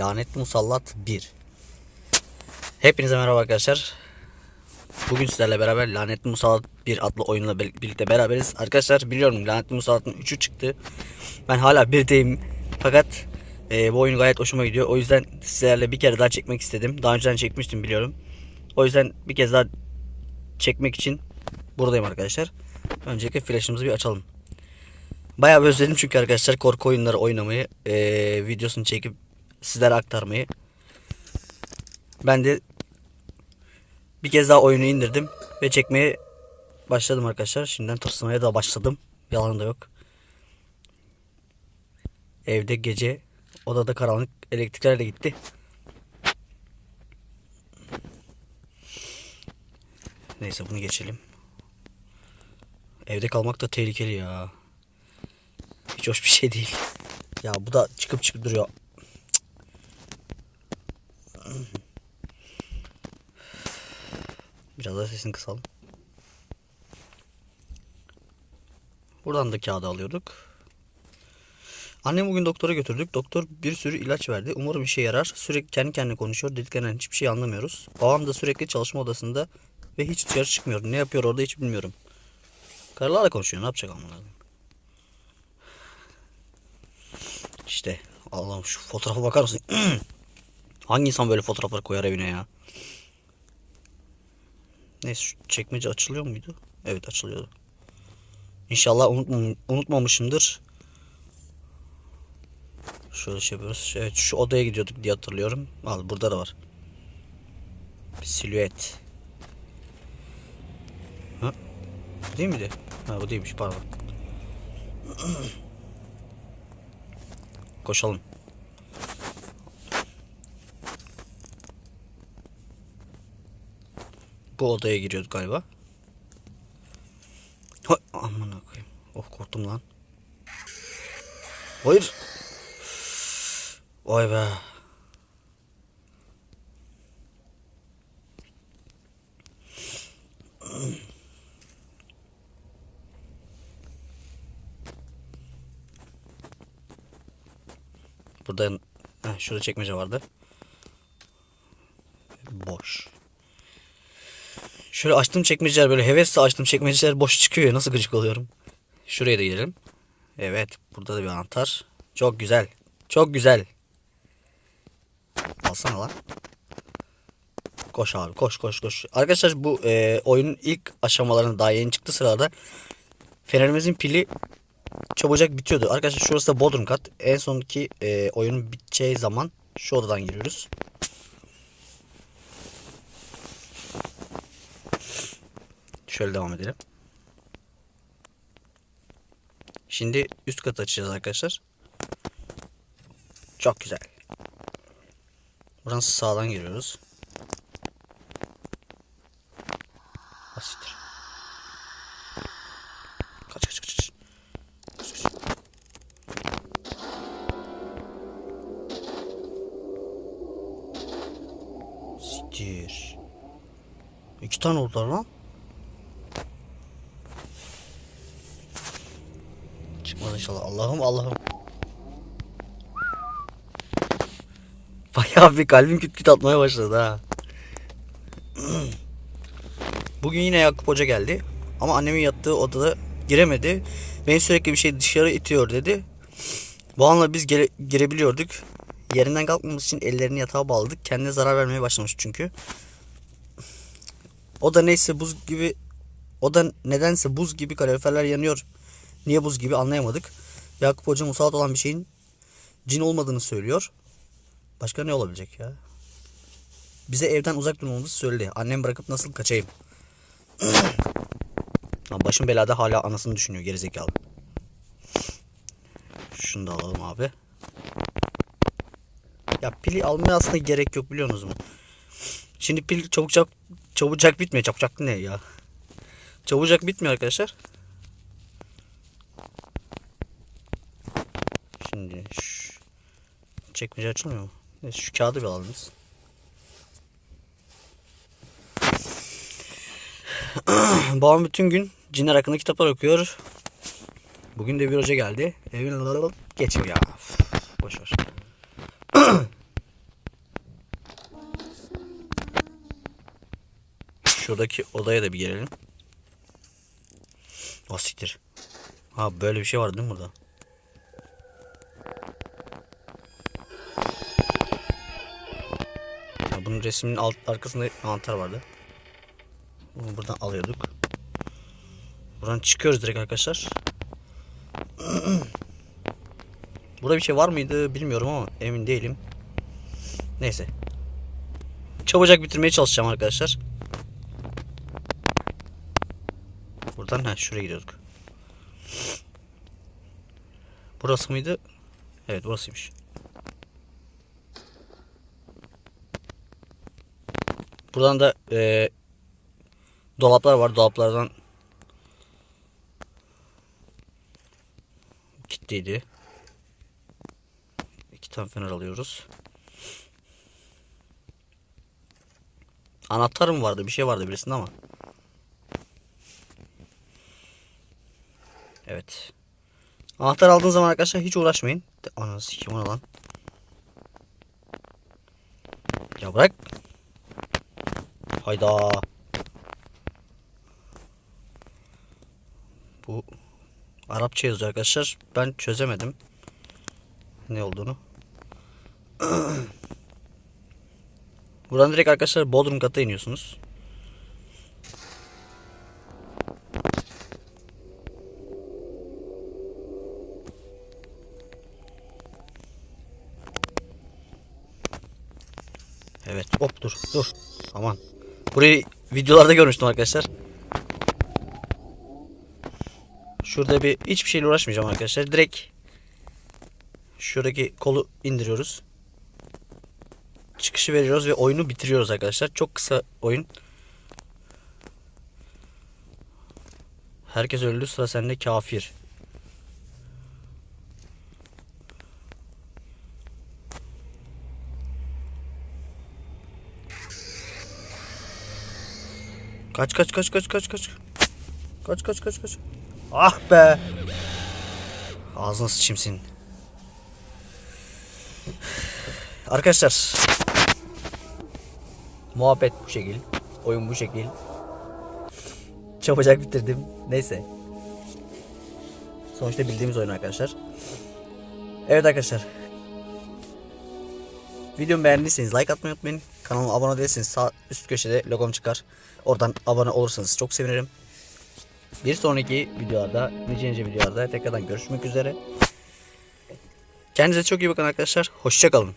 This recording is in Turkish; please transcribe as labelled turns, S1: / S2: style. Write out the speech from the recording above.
S1: Lanetli Musallat 1 Hepinize merhaba arkadaşlar. Bugün sizlerle beraber Lanetli Musallat 1 adlı oyunla bir- birlikte beraberiz. Arkadaşlar biliyorum Lanetli Musallat'ın 3'ü çıktı. Ben hala 1'deyim. Fakat e, bu oyun gayet hoşuma gidiyor. O yüzden sizlerle bir kere daha çekmek istedim. Daha önceden çekmiştim biliyorum. O yüzden bir kez daha çekmek için buradayım arkadaşlar. Öncelikle flash'ımızı bir açalım. Bayağı özledim çünkü arkadaşlar korku oyunları oynamayı, eee, videosunu çekip sizlere aktarmayı. Ben de bir kez daha oyunu indirdim ve çekmeye başladım arkadaşlar. Şimdiden tırsmaya da başladım. Yalan da yok. Evde gece, odada karanlık, elektrikler de gitti. Neyse bunu geçelim. Evde kalmak da tehlikeli ya. Hiç hoş bir şey değil. Ya bu da çıkıp çıkıp duruyor. Biraz daha sesini kısalım. Buradan da kağıdı alıyorduk. Annemi bugün doktora götürdük. Doktor bir sürü ilaç verdi. Umarım işe yarar. Sürekli kendi kendine konuşuyor. Dediklerinden hiçbir şey anlamıyoruz. Babam da sürekli çalışma odasında ve hiç dışarı çıkmıyor. Ne yapıyor orada hiç bilmiyorum. Karılarla konuşuyor. Ne yapacak koyayım? İşte Allah'ım şu fotoğrafa bakar mısın? Hangi insan böyle fotoğrafları koyar evine ya? Neyse çekmece açılıyor muydu? Evet açılıyordu. İnşallah unutmam unutmamışımdır. Şöyle şey yapıyoruz. Evet şu odaya gidiyorduk diye hatırlıyorum. Al burada da var. Bir silüet. Ha? Değil miydi? Ha bu değilmiş pardon. Koşalım. Bu odaya giriyorduk galiba. Hay aman koyayım. Oh korktum lan. Hayır. Vay be. Burada heh, şurada çekmece vardı. Boş. Şöyle açtım çekmeceler böyle hevesle açtım çekmeceler boş çıkıyor ya nasıl gıcık oluyorum. Şuraya da girelim. Evet burada da bir anahtar. Çok güzel. Çok güzel. Alsana lan. Koş abi koş koş koş. Arkadaşlar bu e, oyunun ilk aşamalarında daha yeni çıktı sırada. Fenerimizin pili çabucak bitiyordu. Arkadaşlar şurası da Bodrum kat. En sonki e, oyunun biteceği zaman şu odadan giriyoruz. Şöyle devam edelim. Şimdi üst katı açacağız arkadaşlar. Çok güzel. Buradan sağdan giriyoruz. Asittir. Kaç kaç kaç. kaç. Kaç, kaç. Siktir. İki tane oldular lan. İnşallah. Allah'ım Allah'ım. Bayağı bir kalbim küt küt atmaya başladı ha. Bugün yine Yakup Hoca geldi. Ama annemin yattığı odada giremedi. Beni sürekli bir şey dışarı itiyor dedi. Bu anla biz gire- girebiliyorduk. Yerinden kalkmamız için ellerini yatağa bağladık. Kendine zarar vermeye başlamış çünkü. O da neyse buz gibi o da nedense buz gibi kaloriferler yanıyor. Niye buz gibi anlayamadık. Yakup Hoca musallat olan bir şeyin cin olmadığını söylüyor. Başka ne olabilecek ya? Bize evden uzak durmamızı söyledi. Annem bırakıp nasıl kaçayım? Başım belada hala anasını düşünüyor gerizekalı. Şunu da alalım abi. Ya pili almaya aslında gerek yok biliyorsunuz mu? Şimdi pil çabucak çabucak bitmiyor. Çabucak ne ya? Çabucak bitmiyor arkadaşlar. Çekmece açılmıyor mu? Neyse şu kağıdı bir alınız. Babam bütün gün cinler hakkında kitaplar okuyor. Bugün de bir hoca geldi. Evin lalalal geçiyor ya. Boş ver. Şuradaki odaya da bir gelelim. Asiktir. Ha böyle bir şey var değil mi burada? Ya bunun resminin alt arkasında anahtar vardı. Bunu buradan alıyorduk. Buradan çıkıyoruz direkt arkadaşlar. Burada bir şey var mıydı bilmiyorum ama emin değilim. Neyse. Çabucak bitirmeye çalışacağım arkadaşlar. Buradan ha şuraya gidiyorduk. Burası mıydı? Evet burasıymış. Buradan da e, dolaplar var. Dolaplardan kilitliydi. İki tane fener alıyoruz. Anahtar mı vardı? Bir şey vardı birisinde ama. Evet. Anahtar aldığın zaman arkadaşlar hiç uğraşmayın. Ananı sikim ona lan. Ya bırak. Hayda. Bu Arapça yazıyor arkadaşlar. Ben çözemedim. Ne olduğunu. Buradan direkt arkadaşlar Bodrum kata iniyorsunuz. Evet hop dur dur. Aman. Burayı videolarda görmüştüm arkadaşlar. Şurada bir hiçbir şeyle uğraşmayacağım arkadaşlar. Direkt şuradaki kolu indiriyoruz. Çıkışı veriyoruz ve oyunu bitiriyoruz arkadaşlar. Çok kısa oyun. Herkes öldü sıra sende kafir. Kaç kaç kaç kaç kaç kaç. Kaç kaç kaç kaç. Ah be. Ağzına sıçayım senin. Arkadaşlar. Muhabbet bu şekil. Oyun bu şekil. Çabucak bitirdim. Neyse. Sonuçta bildiğimiz oyun arkadaşlar. Evet arkadaşlar. Videomu beğendiyseniz like atmayı unutmayın. Kanalıma abone değilseniz sağ üst köşede logom çıkar. Oradan abone olursanız çok sevinirim. Bir sonraki videolarda, nice nice videolarda tekrardan görüşmek üzere. Kendinize çok iyi bakın arkadaşlar. Hoşçakalın.